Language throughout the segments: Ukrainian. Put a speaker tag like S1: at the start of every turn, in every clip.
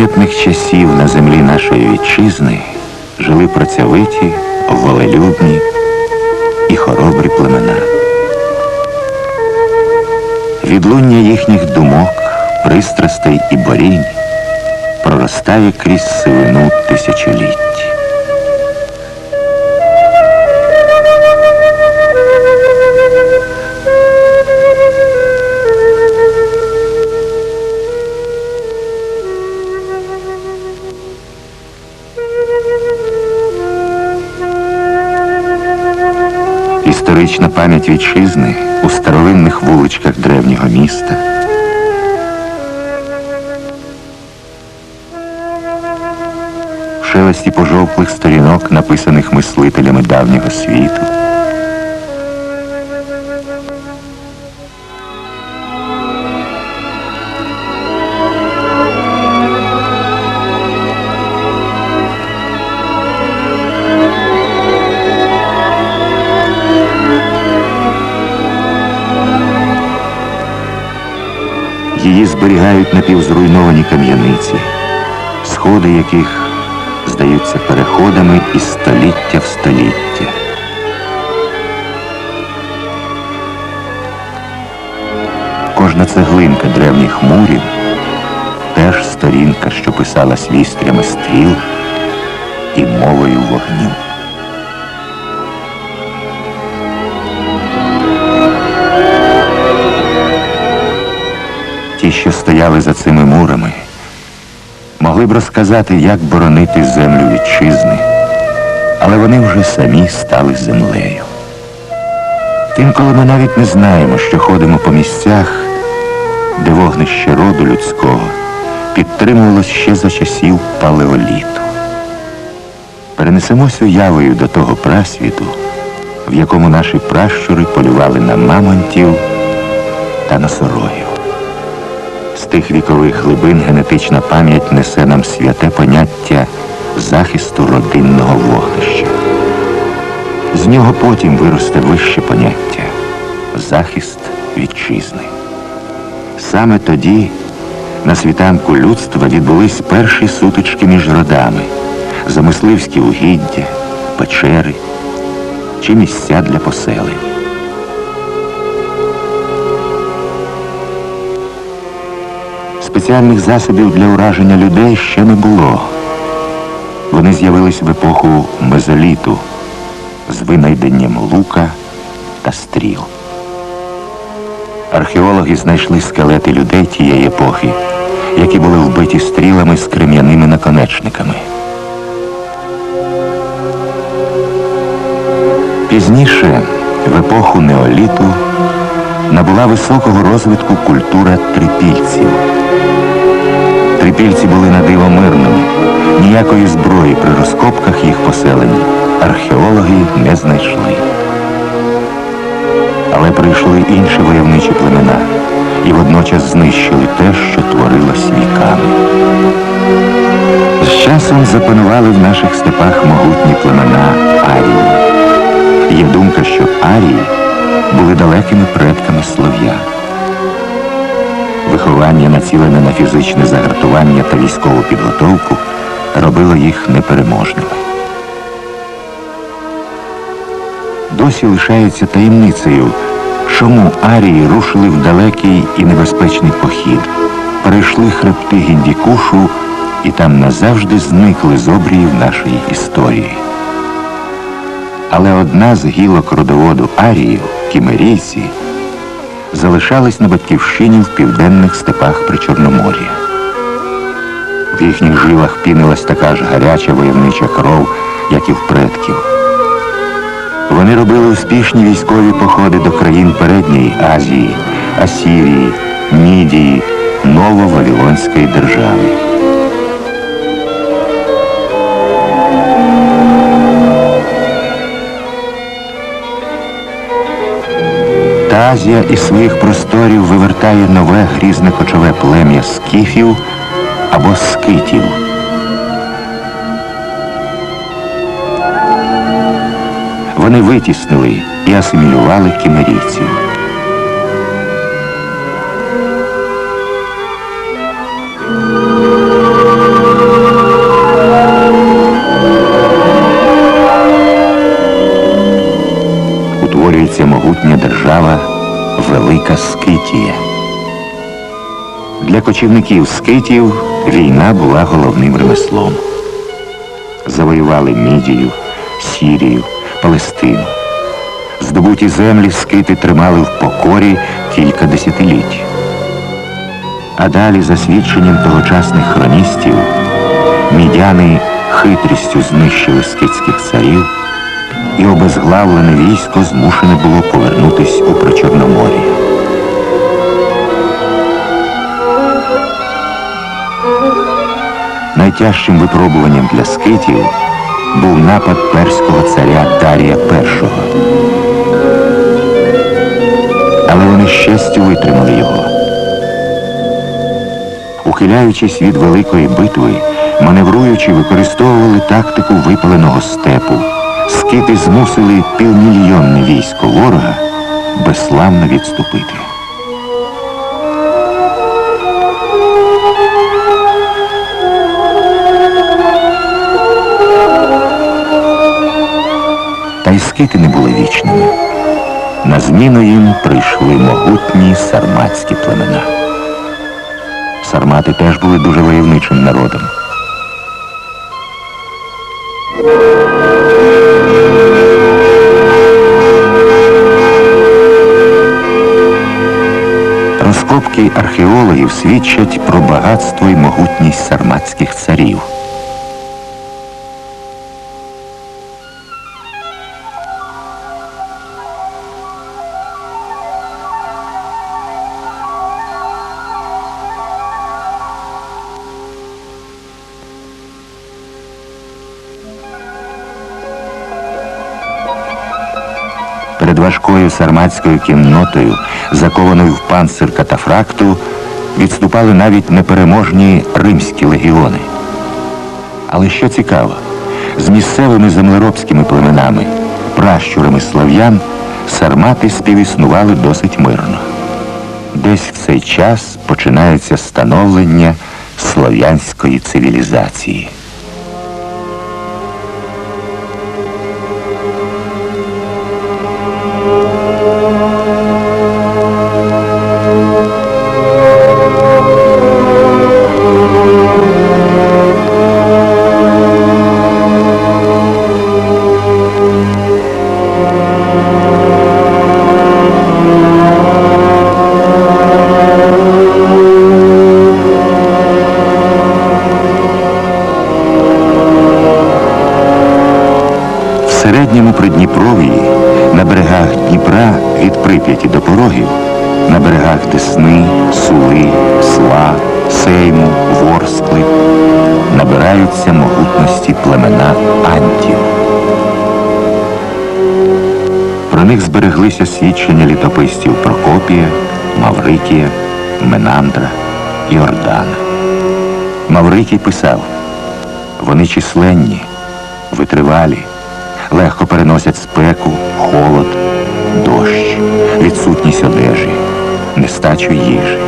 S1: незапам'ятних часів на землі нашої вітчизни жили працьовиті, волелюбні і хоробрі племена. Відлуння їхніх думок, пристрастей і борінь проростає крізь сивину тисячоліть. Історична пам'ять вітчизни у старовинних вуличках древнього міста. В шелесті пожовклих сторінок, написаних мислителями давнього світу. Зберігають напівзруйновані кам'яниці, сходи яких здаються переходами із століття в століття. Кожна цеглинка древніх мурів теж сторінка, що писалась вістрями стріл і мовою вогню. Стояли за цими мурами, могли б розказати, як боронити землю вітчизни, але вони вже самі стали землею. Інколи ми навіть не знаємо, що ходимо по місцях, де вогнище роду людського підтримувалось ще за часів палеоліту. Перенесемось уявою до того прасвіту, в якому наші пращури полювали на мамонтів та носорогів. Тих вікових глибин генетична пам'ять несе нам святе поняття захисту родинного вогнища. З нього потім виросте вище поняття захист вітчизни. Саме тоді на світанку людства відбулись перші сутички між родами, замисливські угіддя, печери чи місця для поселень. Спеціальних засобів для ураження людей ще не було. Вони з'явились в епоху мезоліту з винайденням лука та стріл. Археологи знайшли скелети людей тієї епохи, які були вбиті стрілами з крем'яними наконечниками. Пізніше, в епоху неоліту, набула високого розвитку культура трипільців. Трипільці були на диво мирними. Ніякої зброї при розкопках їх поселень археологи не знайшли. Але прийшли інші войовничі племена і водночас знищили те, що творилось віками. З часом запанували в наших степах могутні племена Арії. Є думка, що Арії були далекими предками слов'ян. Виховання, націлене на фізичне загартування та військову підготовку, робило їх непереможними. Досі лишається таємницею, чому арії рушили в далекий і небезпечний похід, перейшли хребти Гіндікушу і там назавжди зникли з обріїв нашої історії. Але одна з гілок родоводу аріїв, кімерійці, залишались на батьківщині в південних степах Причорномор'я. В їхніх жилах пінилась така ж гаряча войовнича кров, як і в предків. Вони робили успішні військові походи до країн Передньої Азії, Асірії, Мідії, Нововавілонської держави. Та Азія із своїх просторів вивертає нове грізне кочове плем'я скіфів або скитів. Вони витіснили і асимілювали кімерійців. Велика Скитія. Для кочівників скитів війна була головним ремеслом. Завоювали Мідію, Сірію, Палестину. Здобуті землі скити тримали в покорі кілька десятиліть. А далі, за свідченням тогочасних хроністів, мідяни хитрістю знищили скитських царів, і обезглавлене військо змушене було повернутись у Причорномор'я. Найтяжчим випробуванням для скитів був напад перського царя Дарія І. Але вони з честю витримали його. Ухиляючись від великої битви, маневруючи, використовували тактику випаленого степу. Скити змусили півмільйонне військо ворога безславно відступити. Та й скити не були вічними. На зміну їм прийшли могутні сарматські племена. Сармати теж були дуже войовничим народом. Розкопки археологів свідчать про багатство і могутність сарматських царів. Перед важкою сарматською кіннотою, закованою в панцир катафракту, відступали навіть непереможні римські легіони. Але що цікаво, з місцевими землеробськими племенами, пращурами слав'ян, сармати співіснували досить мирно. Десь в цей час починається становлення слов'янської цивілізації. Середньому Придніпров'ї, на берегах Дніпра від Прип'яті до Порогів, на берегах Десни, Сули, Сла, Сейму, Ворскли набираються могутності племена Антів. Про них збереглися свідчення літописців Прокопія, Маврикія, Менандра, Йордана. Маврикій писав, вони численні, витривалі, легко переносять спеку, холод, дощ, відсутність одежі, нестачу їжі.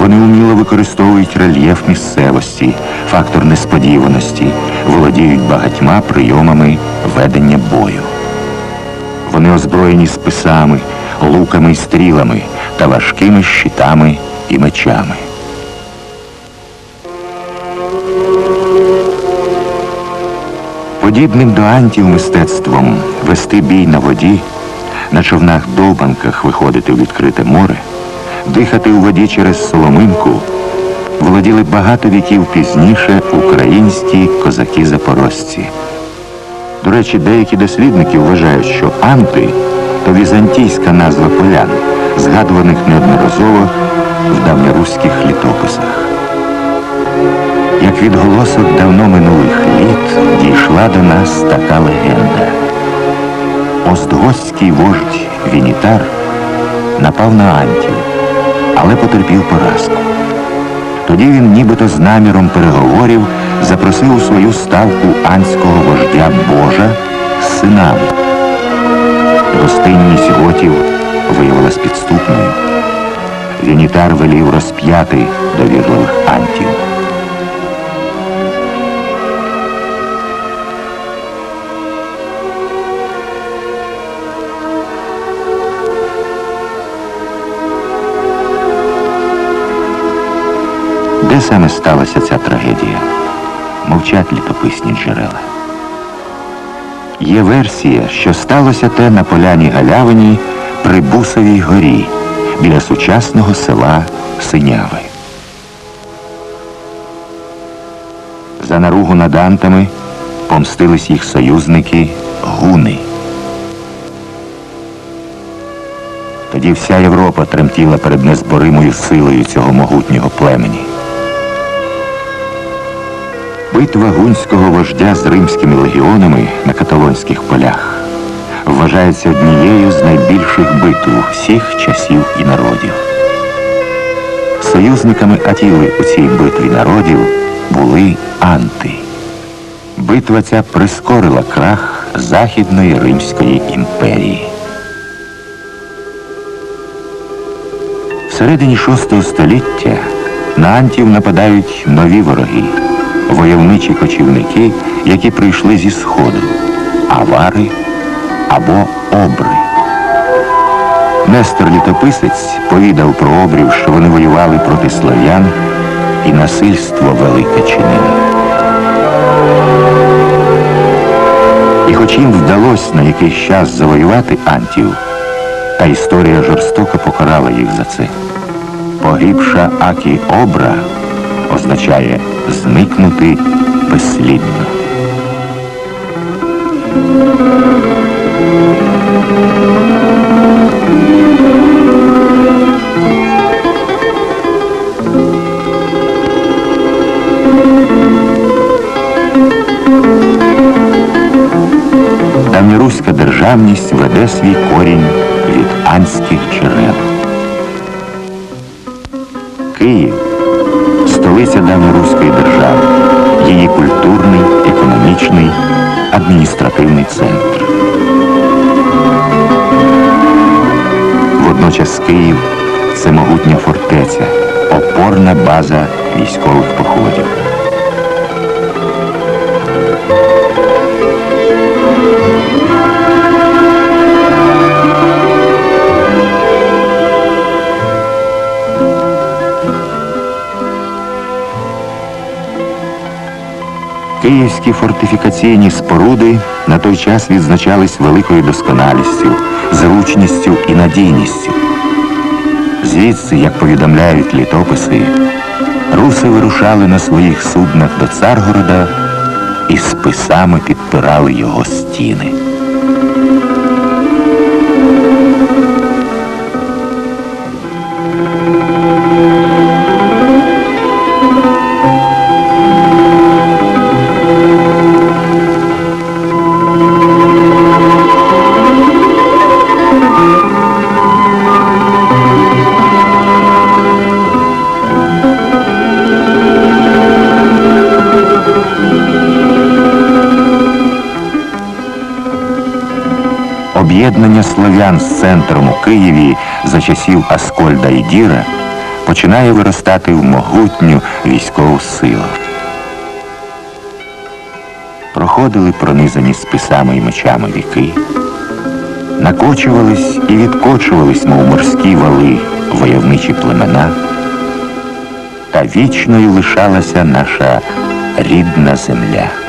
S1: Вони уміло використовують рельєф місцевості, фактор несподіваності, володіють багатьма прийомами ведення бою. Вони озброєні списами, луками і стрілами та важкими щитами і мечами. Подібним до антів мистецтвом вести бій на воді, на човнах-довбанках виходити у відкрите море, дихати у воді через соломинку, володіли багато віків пізніше українські козаки-запорожці. До речі, деякі дослідники вважають, що анти то візантійська назва полян, згадуваних неодноразово в давньоруських літописах. Як відголосок давно минулих літ дійшла до нас така легенда. Остгостський вождь Вінітар напав на Антів, але потерпів поразку. Тоді він нібито з наміром переговорів запросив у свою ставку анського вождя Божа з синами. Гостинність готів виявилась підступною. Вінітар велів розп'яти довірливих антів. Де саме сталася ця трагедія? Мовчать літописні джерела. Є версія, що сталося те на поляні Галявині при Бусовій горі біля сучасного села Синяви. За наругу над антами помстились їх союзники гуни. Тоді вся Європа тремтіла перед незборимою силою цього могутнього племені. Битва гунського вождя з римськими легіонами на каталонських полях вважається однією з найбільших битв всіх часів і народів. Союзниками Атіли у цій битві народів були анти. Битва ця прискорила крах Західної Римської імперії. Всередині VI століття на антів нападають нові вороги, войовничі кочівники, які прийшли зі сходу, авари або обри. Нестор Літописець повідав про обрів, що вони воювали проти слав'ян і насильство велике чинили. І хоч їм вдалося на якийсь час завоювати антів, та історія жорстоко покарала їх за це. Погибша Акі Обра означає зникнути безслідно. Давньоруська державність веде свій корінь від анських джерел. Київ столиця давньоруської держави, її культурний, економічний, адміністративний центр. Водночас Київ це могутня фортеця, опорна база військових походів. Київські фортифікаційні споруди на той час відзначались великою досконалістю, зручністю і надійністю. Звідси, як повідомляють літописи, руси вирушали на своїх суднах до Царгорода і списами підпирали його стіни. Об'єднання слов'ян з центром у Києві за часів Аскольда і Діра починає виростати в могутню військову силу. Проходили пронизані списами і мечами віки, накочувались і відкочувались, мов морські вали, войовничі племена, та вічною лишалася наша рідна земля.